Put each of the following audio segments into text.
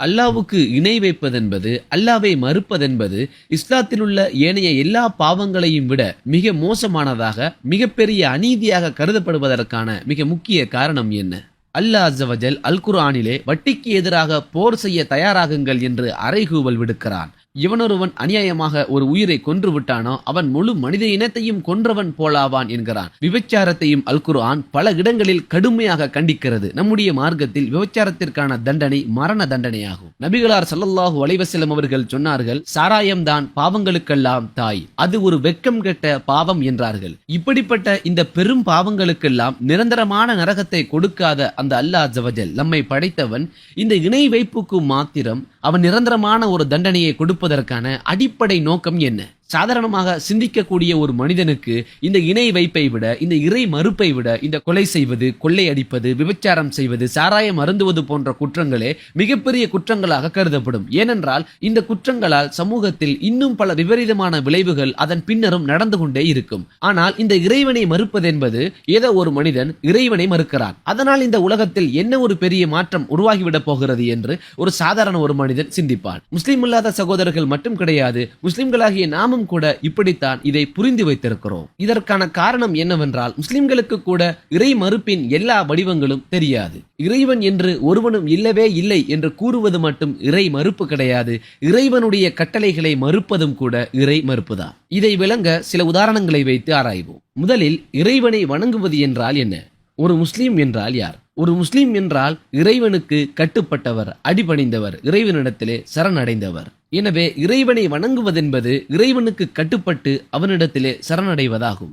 அல்லாவுக்கு இணை வைப்பதென்பது அல்லாவை மறுப்பதென்பது இஸ்லாத்தில் உள்ள ஏனைய எல்லா பாவங்களையும் விட மிக மோசமானதாக மிகப்பெரிய அநீதியாக கருதப்படுவதற்கான மிக முக்கிய காரணம் என்ன? அல்லாஹ் அஸ்ஸவஜல் அல் குரானிலே வட்டிக்கு எதிராக போர் செய்ய தயாராகுங்கள் என்று அறைகூவல் விடுக்கிறான். இவனொருவன் அநியாயமாக ஒரு உயிரை கொன்று விட்டானோ அவன் முழு மனித இனத்தையும் கொன்றவன் போலாவான் என்கிறான். விபச்சாரத்தையும் அல்குர்ஆன் பல இடங்களில் கடுமையாக கண்டிக்கிறது. நம்முடைய மார்க்கத்தில் விபச்சாரத்திற்கான தண்டனை மரண தண்டனையாகும். நபிகளார் சல்லல்லாஹு அலைவசலம் அவர்கள் சொன்னார்கள் சாராயம்தான் பாவங்களுக்கெல்லாம் தாய். அது ஒரு வெட்கம் கெட்ட பாவம் என்றார்கள். இப்படிப்பட்ட இந்த பெரும் பாவங்களுக்கெல்லாம் நிரந்தரமான நரகத்தை கொடுக்காத அந்த அல்லாஹ் ஜவஜல் நம்மை படைத்தவன் இந்த இணை வைப்புக்கு மாத்திரம் அவன் நிரந்தரமான ஒரு தண்டனையை கொடுப்ப கொடுப்பதற்கான அடிப்படை நோக்கம் என்ன? சாதாரணமாக சிந்திக்கக்கூடிய ஒரு மனிதனுக்கு இந்த இணை வைப்பை விட இந்த இறை மறுப்பை விட இந்த கொலை செய்வது கொள்ளை அடிப்பது விபச்சாரம் செய்வது சாராயம் அருந்துவது போன்ற குற்றங்களே மிகப்பெரிய குற்றங்களாக கருதப்படும். ஏனென்றால் இந்த குற்றங்களால் சமூகத்தில் இன்னும் பல விபரீதமான விளைவுகள் அதன் பின்னரும் நடந்து கொண்டே இருக்கும். ஆனால் இந்த இறைவனை மறுப்பது என்பது ஏதோ ஒரு மனிதன் இறைவனை மறுக்கிறான். அதனால் இந்த உலகத்தில் என்ன ஒரு பெரிய மாற்றம் உருவாகிவிடப் போகிறது என்று ஒரு சாதாரண ஒரு மனிதன் சிந்திப்பான். முஸ்லிம் இல்லாத சகோதரர்கள் மட்டும் கிடையாது முஸ்லிம்களாகிய நாமும் கூட இப்படித்தான் இதை புரிந்து வைத்திருக்கிறோம். இதற்கான காரணம் என்னவென்றால் முஸ்லிம்களுக்கு கூட இறை மறுப்பின் எல்லா வடிவங்களும் தெரியாது. இறைவன் என்று ஒருவனும் இல்லவே இல்லை என்று கூறுவது மட்டும் இறை மறுப்பு கிடையாது. இறைவனுடைய கட்டளைகளை மறுப்பதும் கூட இறை மறுப்புதான். இதை விளங்க சில உதாரணங்களை வைத்து ஆராய்வோம். முதலில் இறைவனை வணங்குவது என்றால் என்ன? ஒரு முஸ்லீம் என்றால் யார்? ஒரு முஸ்லீம் என்றால் இறைவனுக்கு கட்டுப்பட்டவர் அடிபணிந்தவர் இறைவனிடத்திலே சரணடைந்தவர். எனவே இறைவனை வணங்குவதென்பது இறைவனுக்கு கட்டுப்பட்டு அவனிடத்திலே சரணடைவதாகும்.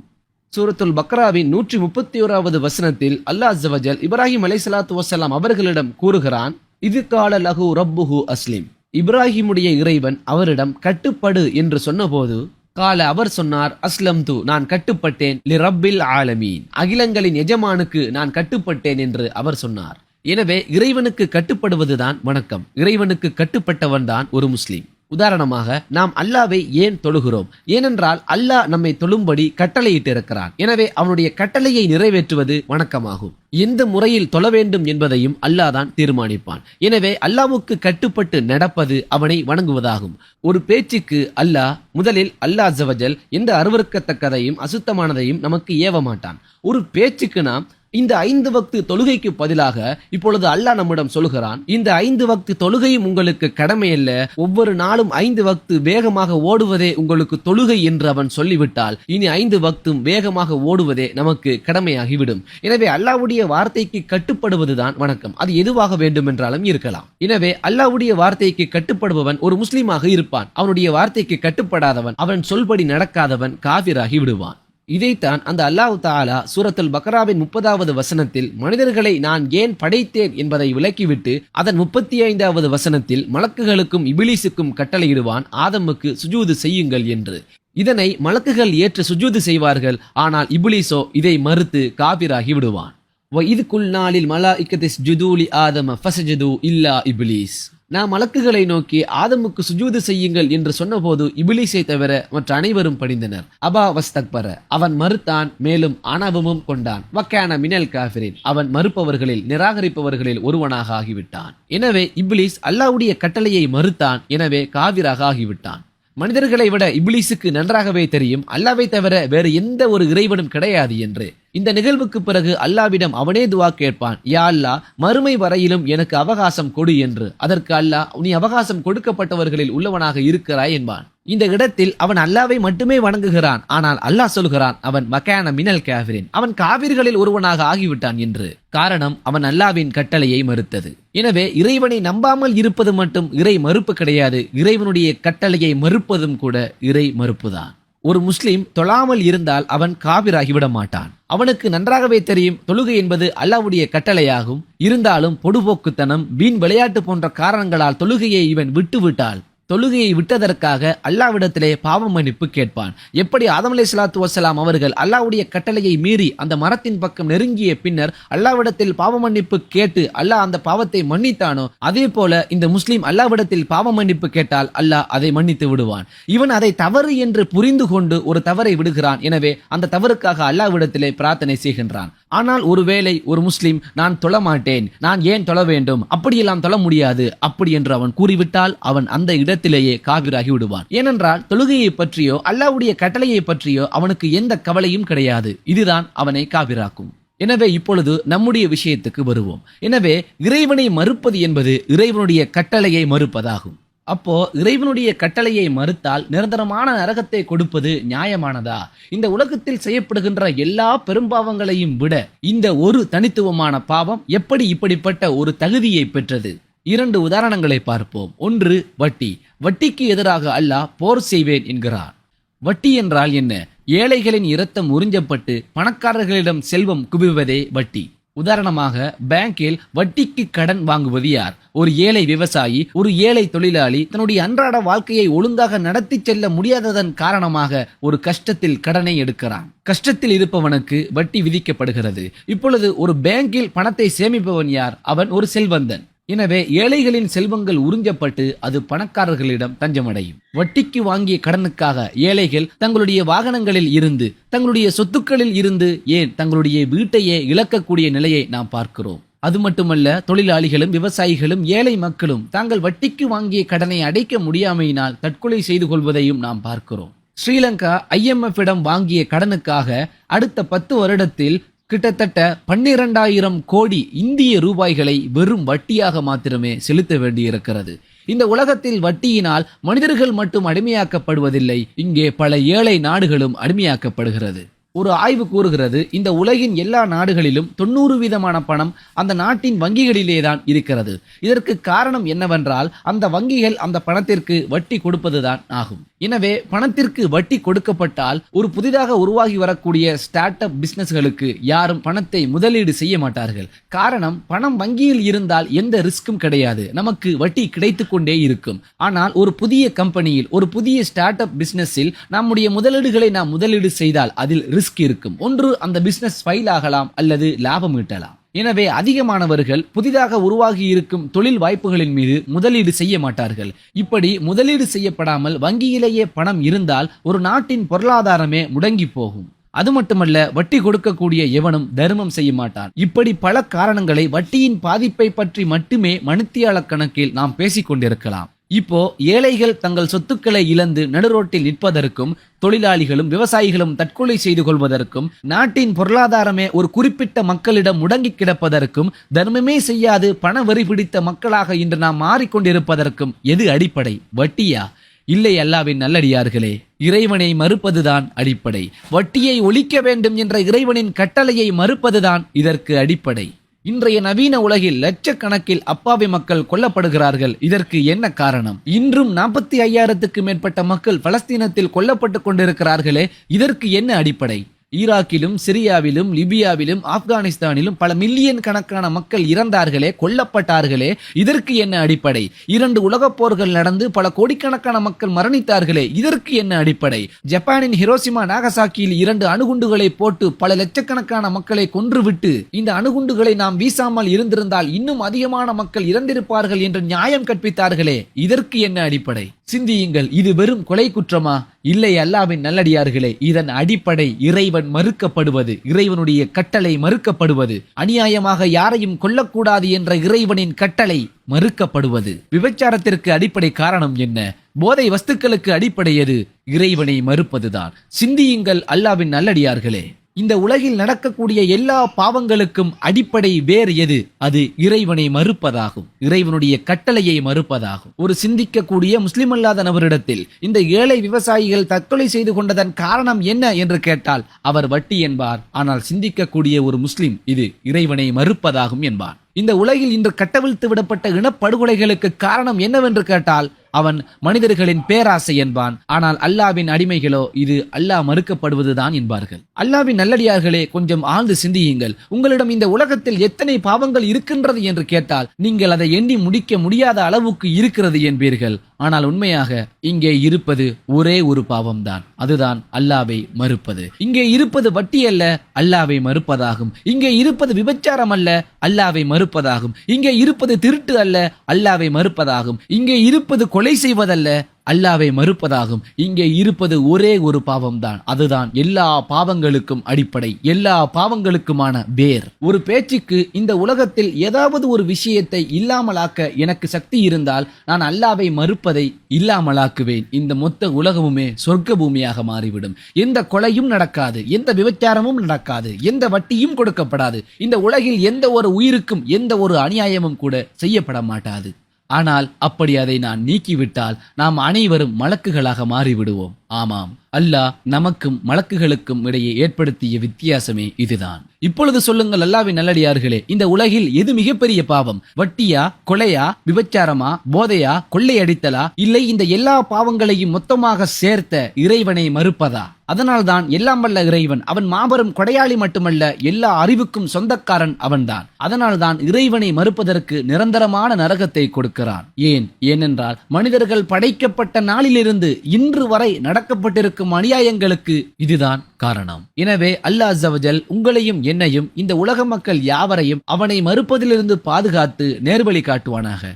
சூரத்துல் பக்ராவின் நூற்றி முப்பத்தி ஓராவது வசனத்தில் அல்லாஹ் ஜவஜல் இப்ராஹிம் அலைசலாத்து வசலாம் அவர்களிடம் கூறுகிறான் இது கால லஹு ரப்புஹு அஸ்லிம். இப்ராஹிமுடைய இறைவன் அவரிடம் கட்டுப்படு என்று சொன்னபோது கால அவர் சொன்னார் அஸ்லம் து நான் கட்டுப்பட்டேன் லி ரப்பில் ஆலமீன் அகிலங்களின் எஜமானுக்கு நான் கட்டுப்பட்டேன் என்று அவர் சொன்னார். எனவே இறைவனுக்கு கட்டுப்படுவதுதான் வணக்கம். இறைவனுக்கு கட்டுப்பட்டவன் தான் ஒரு முஸ்லீம். உதாரணமாக நாம் அல்லாவை ஏன் தொழுகிறோம்? ஏனென்றால் அல்லாஹ் நம்மை தொழும்படி கட்டளையிட்டு இருக்கிறான் எனவே அவனுடைய கட்டளையை நிறைவேற்றுவது வணக்கமாகும். எந்த முறையில் தொழ வேண்டும் என்பதையும் அல்லாஹ் தான் தீர்மானிப்பான். எனவே அல்லாவுக்கு கட்டுப்பட்டு நடப்பது அவனை வணங்குவதாகும். ஒரு பேச்சுக்கு அல்லாஹ் முதலில் அல்லாஹ் ஜவஜல் எந்த அருவருக்கத்தக்கதையும் அசுத்தமானதையும் நமக்கு ஏவ மாட்டான். ஒரு பேச்சுக்கு நாம் இந்த ஐந்து வக்து தொழுகைக்கு பதிலாக இப்பொழுது அல்லாஹ் நம்மிடம் சொல்கிறான் இந்த ஐந்து வக்து தொழுகையும் உங்களுக்கு கடமை அல்ல ஒவ்வொரு நாளும் ஐந்து வக்து வேகமாக ஓடுவதே உங்களுக்கு தொழுகை என்று அவன் சொல்லிவிட்டால் இனி ஐந்து வக்தும் வேகமாக ஓடுவதே நமக்கு கடமையாகிவிடும். எனவே அல்லாவுடைய வார்த்தைக்கு கட்டுப்படுவதுதான் வணக்கம். அது எதுவாக வேண்டுமென்றாலும் இருக்கலாம். எனவே அல்லாவுடைய வார்த்தைக்கு கட்டுப்படுபவன் ஒரு முஸ்லீமாக இருப்பான். அவனுடைய வார்த்தைக்கு கட்டுப்படாதவன் அவன் சொல்படி நடக்காதவன் காவிராகி விடுவான். இதைத்தான் அந்த அல்லாஹ் தாலா சூரத்துல் பக்ராவின் முப்பதாவது வசனத்தில் மனிதர்களை நான் ஏன் படைத்தேன் என்பதை விளக்கிவிட்டு அதன் முப்பத்தி ஐந்தாவது வசனத்தில் மலக்குகளுக்கும் இபிலிசுக்கும் கட்டளையிடுவான் ஆதமுக்கு சுஜூது செய்யுங்கள் என்று. இதனை மலக்குகள் ஏற்று சுஜூது செய்வார்கள் ஆனால் இபிலிசோ இதை மறுத்து காபிராகி விடுவான். இதுக்குள் நாளில் மலா இக்கதிஸ் ஜுதூலி ஆதம ஃபசஜது இல்லா இபிலிஸ். நாம் மலக்குகளை நோக்கி ஆதமுக்கு சுஜூது செய்யுங்கள் என்று சொன்னபோது இபிலிசை தவிர மற்ற அனைவரும் படிந்தனர். அபா வஸ்தக்பர. அவன் மறுத்தான் மேலும் ஆணவமும் கொண்டான். வக்கான மினல் காஃபிரின். அவன் மறுப்பவர்களில் நிராகரிப்பவர்களில் ஒருவனாக ஆகிவிட்டான். எனவே இபிலிஸ் அல்லாவுடைய கட்டளையை மறுத்தான் எனவே காவிராக ஆகிவிட்டான். மனிதர்களை விட இபிலிஸுக்கு நன்றாகவே தெரியும் அல்லாவை தவிர வேறு எந்த ஒரு இறைவனும் கிடையாது என்று. இந்த நிகழ்வுக்கு பிறகு அல்லாவிடம் அவனே துவா கேட்பான் யா அல்லா மறுமை வரையிலும் எனக்கு அவகாசம் கொடு என்று. அதற்கு அல்லாஹ் நீ அவகாசம் கொடுக்கப்பட்டவர்களில் உள்ளவனாக இருக்கிறாய் என்பான். இந்த இடத்தில் அவன் அல்லாவை மட்டுமே வணங்குகிறான். ஆனால் அல்லாஹ் சொல்கிறான் அவன் மக்கான மினல் காவிரின் அவன் காவிர்களில் ஒருவனாக ஆகிவிட்டான் என்று. காரணம் அவன் அல்லாவின் கட்டளையை மறுத்தது. எனவே இறைவனை நம்பாமல் இருப்பது மட்டும் இறை மறுப்பு கிடையாது. இறைவனுடைய கட்டளையை மறுப்பதும் கூட இறை மறுப்புதான். ஒரு முஸ்லீம் தொழாமல் இருந்தால் அவன் காபிராகிவிட மாட்டான் அவனுக்கு நன்றாகவே தெரியும் தொழுகை என்பது அல்லாவுடைய கட்டளையாகும். இருந்தாலும் பொடுபோக்குத்தனம் வீண் விளையாட்டு போன்ற காரணங்களால் தொழுகையை இவன் விட்டுவிட்டால் தொழுகையை விட்டதற்காக அல்லாவிடத்திலே பாவ மன்னிப்பு கேட்பான். எப்படி ஆதம் அலி சலாத்து வசலாம் அவர்கள் அல்லாவுடைய கட்டளையை மீறி அந்த மரத்தின் பக்கம் நெருங்கிய பின்னர் அல்லாவிடத்தில் பாவ மன்னிப்பு கேட்டு அல்லாஹ் அந்த பாவத்தை மன்னித்தானோ அதே போல இந்த முஸ்லீம் அல்லாவிடத்தில் பாவ மன்னிப்பு கேட்டால் அல்லாஹ் அதை மன்னித்து விடுவான். இவன் அதை தவறு என்று புரிந்து கொண்டு ஒரு தவறை விடுகிறான். எனவே அந்த தவறுக்காக அல்லாவிடத்திலே பிரார்த்தனை செய்கின்றான். ஆனால் ஒருவேளை ஒரு முஸ்லிம் நான் தொழ மாட்டேன் நான் ஏன் தொழ வேண்டும்? அப்படியெல்லாம் தொழ முடியாது. அப்படி என்று அவன் கூறிவிட்டால் அவன் அந்த இடத்திலேயே காவிராகி விடுவான். ஏனென்றால் தொழுகையை பற்றியோ அல்லாவுடைய கட்டளையை பற்றியோ அவனுக்கு எந்த கவலையும் கிடையாது. இதுதான் அவனை காவிராக்கும் எனவே இப்பொழுது நம்முடைய விஷயத்துக்கு வருவோம். எனவே இறைவனை மறுப்பது என்பது இறைவனுடைய கட்டளையை மறுப்பதாகும். அப்போ இறைவனுடைய கட்டளையை மறுத்தால் நிரந்தரமான நரகத்தை கொடுப்பது நியாயமானதா? இந்த உலகத்தில் செய்யப்படுகின்ற எல்லா பெரும்பாவங்களையும் விட இந்த ஒரு தனித்துவமான பாவம் எப்படி இப்படிப்பட்ட ஒரு தகுதியை பெற்றது? இரண்டு உதாரணங்களை பார்ப்போம். ஒன்று வட்டி. வட்டிக்கு எதிராக அல்லாஹ் போர் செய்வேன் என்கிறார் வட்டி என்றால் என்ன? ஏழைகளின் இரத்தம் உறிஞ்சப்பட்டு பணக்காரர்களிடம் செல்வம் குவிவதே வட்டி. உதாரணமாக பேங்கில் வட்டிக்கு கடன் வாங்குவது யார்? ஒரு ஏழை விவசாயி ஒரு ஏழை தொழிலாளி தன்னுடைய அன்றாட வாழ்க்கையை ஒழுங்காக நடத்தி செல்ல முடியாததன் காரணமாக ஒரு கஷ்டத்தில் கடனை எடுக்கிறான். கஷ்டத்தில் இருப்பவனுக்கு வட்டி விதிக்கப்படுகிறது. இப்பொழுது ஒரு பேங்கில் பணத்தை சேமிப்பவன் யார்? அவன் ஒரு செல்வந்தன். எனவே ஏழைகளின் செல்வங்கள் உறிஞ்சப்பட்டு அது பணக்காரர்களிடம் தஞ்சமடையும். வட்டிக்கு வாங்கிய கடனுக்காக ஏழைகள் தங்களுடைய வாகனங்களில் இருந்து தங்களுடைய சொத்துக்களில் இருந்து ஏன் தங்களுடைய வீட்டையே இழக்கக்கூடிய நிலையை நாம் பார்க்கிறோம். அது மட்டுமல்ல தொழிலாளிகளும் விவசாயிகளும் ஏழை மக்களும் தாங்கள் வட்டிக்கு வாங்கிய கடனை அடைக்க முடியாமையினால் தற்கொலை செய்து கொள்வதையும் நாம் பார்க்கிறோம். ஸ்ரீலங்கா ஐஎம்எஃப் இடம் வாங்கிய கடனுக்காக அடுத்த பத்து வருடத்தில் கிட்டத்தட்ட பன்னிரண்டாயிரம் கோடி இந்திய ரூபாய்களை வெறும் வட்டியாக மாத்திரமே செலுத்த வேண்டியிருக்கிறது. இந்த உலகத்தில் வட்டியினால் மனிதர்கள் மட்டும் அடிமையாக்கப்படுவதில்லை இங்கே பல ஏழை நாடுகளும் அடிமையாக்கப்படுகிறது. ஒரு ஆய்வு கூறுகிறது இந்த உலகின் எல்லா நாடுகளிலும் தொண்ணூறு வீதமான பணம் அந்த நாட்டின் வங்கிகளிலே தான் இருக்கிறது. இதற்கு காரணம் என்னவென்றால் அந்த வங்கிகள் அந்த பணத்திற்கு வட்டி கொடுப்பதுதான் ஆகும். எனவே பணத்திற்கு வட்டி கொடுக்கப்பட்டால் ஒரு புதிதாக உருவாகி வரக்கூடிய ஸ்டார்ட் அப் பிசினஸ்களுக்கு யாரும் பணத்தை முதலீடு செய்ய மாட்டார்கள். காரணம் பணம் வங்கியில் இருந்தால் எந்த ரிஸ்க்கும் கிடையாது. நமக்கு வட்டி கிடைத்து கொண்டே இருக்கும். ஆனால் ஒரு புதிய கம்பெனியில் ஒரு புதிய ஸ்டார்ட் அப் பிசினஸில் நம்முடைய முதலீடுகளை நாம் முதலீடு செய்தால் அதில் ரிஸ்க் இருக்கும். ஒன்று அந்த பிசினஸ் ஃபைல் ஆகலாம் அல்லது லாபம் ஈட்டலாம். எனவே அதிகமானவர்கள் புதிதாக உருவாகி இருக்கும் தொழில் வாய்ப்புகளின் மீது முதலீடு செய்ய மாட்டார்கள். இப்படி முதலீடு செய்யப்படாமல் வங்கியிலேயே பணம் இருந்தால் ஒரு நாட்டின் பொருளாதாரமே முடங்கி போகும். அது மட்டுமல்ல வட்டி கொடுக்கக்கூடிய எவனும் தர்மம் செய்ய மாட்டான். இப்படி பல காரணங்களை வட்டியின் பாதிப்பை பற்றி மட்டுமே மணித்தியால கணக்கில் நாம் பேசிக் கொண்டிருக்கலாம் இப்போ ஏழைகள் தங்கள் சொத்துக்களை இழந்து நடுரோட்டில் நிற்பதற்கும் தொழிலாளிகளும் விவசாயிகளும் தற்கொலை செய்து கொள்வதற்கும் நாட்டின் பொருளாதாரமே ஒரு குறிப்பிட்ட மக்களிடம் முடங்கி கிடப்பதற்கும் தர்மமே செய்யாது பண வரி பிடித்த மக்களாக இன்று நாம் மாறிக்கொண்டிருப்பதற்கும் எது அடிப்படை? வட்டியா? இல்லை அல்லாவின் நல்லடியார்களே இறைவனை மறுப்பதுதான் அடிப்படை. வட்டியை ஒழிக்க வேண்டும் என்ற இறைவனின் கட்டளையை மறுப்பதுதான் இதற்கு அடிப்படை. இன்றைய நவீன உலகில் லட்சக்கணக்கில் அப்பாவி மக்கள் கொல்லப்படுகிறார்கள். இதற்கு என்ன காரணம்? இன்றும் நாற்பத்தி ஐயாயிரத்துக்கு மேற்பட்ட மக்கள் பலஸ்தீனத்தில் கொல்லப்பட்டு கொண்டிருக்கிறார்களே இதற்கு என்ன அடிப்படை? ஈராக்கிலும் சிரியாவிலும் லிபியாவிலும் ஆப்கானிஸ்தானிலும் பல மில்லியன் கணக்கான மக்கள் இறந்தார்களே கொல்லப்பட்டார்களே இதற்கு என்ன அடிப்படை? இரண்டு உலகப் போர்கள் நடந்து பல கோடிக்கணக்கான மக்கள் மரணித்தார்களே இதற்கு என்ன அடிப்படை? ஜப்பானின் ஹிரோசிமா நாகசாக்கியில் இரண்டு அணுகுண்டுகளை போட்டு பல லட்சக்கணக்கான மக்களை கொன்றுவிட்டு இந்த அணுகுண்டுகளை நாம் வீசாமல் இருந்திருந்தால் இன்னும் அதிகமான மக்கள் இறந்திருப்பார்கள் என்று நியாயம் கற்பித்தார்களே இதற்கு என்ன அடிப்படை? சிந்தியுங்கள் இது வெறும் கொலை குற்றமா? இல்லை அல்லாவின் நல்லடியார்களே இதன் அடிப்படை இறைவன் மறுக்கப்படுவது இறைவனுடைய கட்டளை மறுக்கப்படுவது அநியாயமாக யாரையும் கொல்லக்கூடாது என்ற இறைவனின் கட்டளை மறுக்கப்படுவது. விபச்சாரத்திற்கு அடிப்படை காரணம் என்ன? போதை வஸ்துக்களுக்கு அடிப்படை எது? இறைவனை மறுப்பதுதான். சிந்தியுங்கள் அல்லாவின் நல்லடியார்களே. இந்த உலகில் நடக்கக்கூடிய எல்லா பாவங்களுக்கும் அடிப்படை வேறு எது? அது இறைவனை மறுப்பதாகும். இறைவனுடைய கட்டளையை மறுப்பதாகும். ஒரு சிந்திக்கக்கூடிய முஸ்லிம் அல்லாத நபரிடத்தில் இந்த ஏழை விவசாயிகள் தற்கொலை செய்து கொண்டதன் காரணம் என்ன என்று கேட்டால் அவர் வட்டி என்பார். ஆனால் சிந்திக்கக்கூடிய ஒரு முஸ்லிம் இது இறைவனை மறுப்பதாகும் என்பார். இந்த உலகில் இன்று கட்டவிழ்த்து விடப்பட்ட இனப்படுகொலைகளுக்கு காரணம் என்னவென்று கேட்டால் அவன் மனிதர்களின் பேராசை என்பான். ஆனால் அல்லாவின் அடிமைகளோ இது அல்லாஹ் மறுக்கப்படுவதுதான் என்பார்கள். அல்லாவின் நல்லடியார்களே கொஞ்சம் ஆழ்ந்து சிந்தியுங்கள். உங்களிடம் இந்த உலகத்தில் எத்தனை பாவங்கள் இருக்கின்றது என்று கேட்டால் நீங்கள் அதை எண்ணி முடிக்க முடியாத அளவுக்கு இருக்கிறது என்பீர்கள். ஆனால் உண்மையாக இங்கே இருப்பது ஒரே ஒரு பாவம்தான். அதுதான் அல்லாவை மறுப்பது. இங்கே இருப்பது வட்டி அல்ல அல்லாவை மறுப்பதாகும். இங்கே இருப்பது விபச்சாரம் அல்ல அல்லாவை மறுப்பதாகும். இங்கே இருப்பது திருட்டு அல்ல அல்லாவை மறுப்பதாகும். இங்கே இருப்பது கொலை செய்வதல்ல அல்லாவை மறுப்பதாகும். இங்கே இருப்பது ஒரே ஒரு பாவம்தான். அதுதான் எல்லா பாவங்களுக்கும் அடிப்படை எல்லா பாவங்களுக்குமான வேர். ஒரு பேச்சுக்கு இந்த உலகத்தில் ஏதாவது ஒரு விஷயத்தை இல்லாமலாக்க எனக்கு சக்தி இருந்தால் நான் அல்லாவை மறுப்பதை இல்லாமலாக்குவேன். இந்த மொத்த உலகமுமே சொர்க்க பூமியாக மாறிவிடும். எந்த கொலையும் நடக்காது எந்த விபச்சாரமும் நடக்காது எந்த வட்டியும் கொடுக்கப்படாது. இந்த உலகில் எந்த ஒரு உயிருக்கும் எந்த ஒரு அநியாயமும் கூட செய்யப்பட மாட்டாது. ஆனால் அப்படி அதை நான் நீக்கிவிட்டால் நாம் அனைவரும் மலக்குகளாக மாறிவிடுவோம். ஆமாம். அல்லாஹ் நமக்கும் மலக்குகளுக்கும் இடையே ஏற்படுத்திய வித்தியாசமே இதுதான். இப்பொழுது சொல்லுங்கள் அல்லாவின் நல்லடியார்களே இந்த உலகில் எது மிகப்பெரிய பாவம்? வட்டியா கொலையா விபச்சாரமா போதையா கொள்ளையடித்தலா? இல்லை இந்த எல்லா பாவங்களையும் மொத்தமாக சேர்த்த இறைவனை மறுப்பதா? அதனால்தான் எல்லாம் வல்ல இறைவன் அவன் மாபெரும் கொடையாளி மட்டுமல்ல எல்லா அறிவுக்கும் சொந்தக்காரன் அவன்தான். அதனால்தான் இறைவனை மறுப்பதற்கு நிரந்தரமான நரகத்தை கொடுக்கிறான். ஏன்? ஏனென்றால் மனிதர்கள் படைக்கப்பட்ட நாளிலிருந்து இன்று வரை நடக்கப்பட்டிருக்கும் அநியாயங்களுக்கு இதுதான் காரணம். எனவே அல்லாஹ் ஜவஜல் உங்களையும் என்னையும் இந்த உலக மக்கள் யாவரையும் அவனை மறுப்பதிலிருந்து பாதுகாத்து நேர்வழி காட்டுவானாக.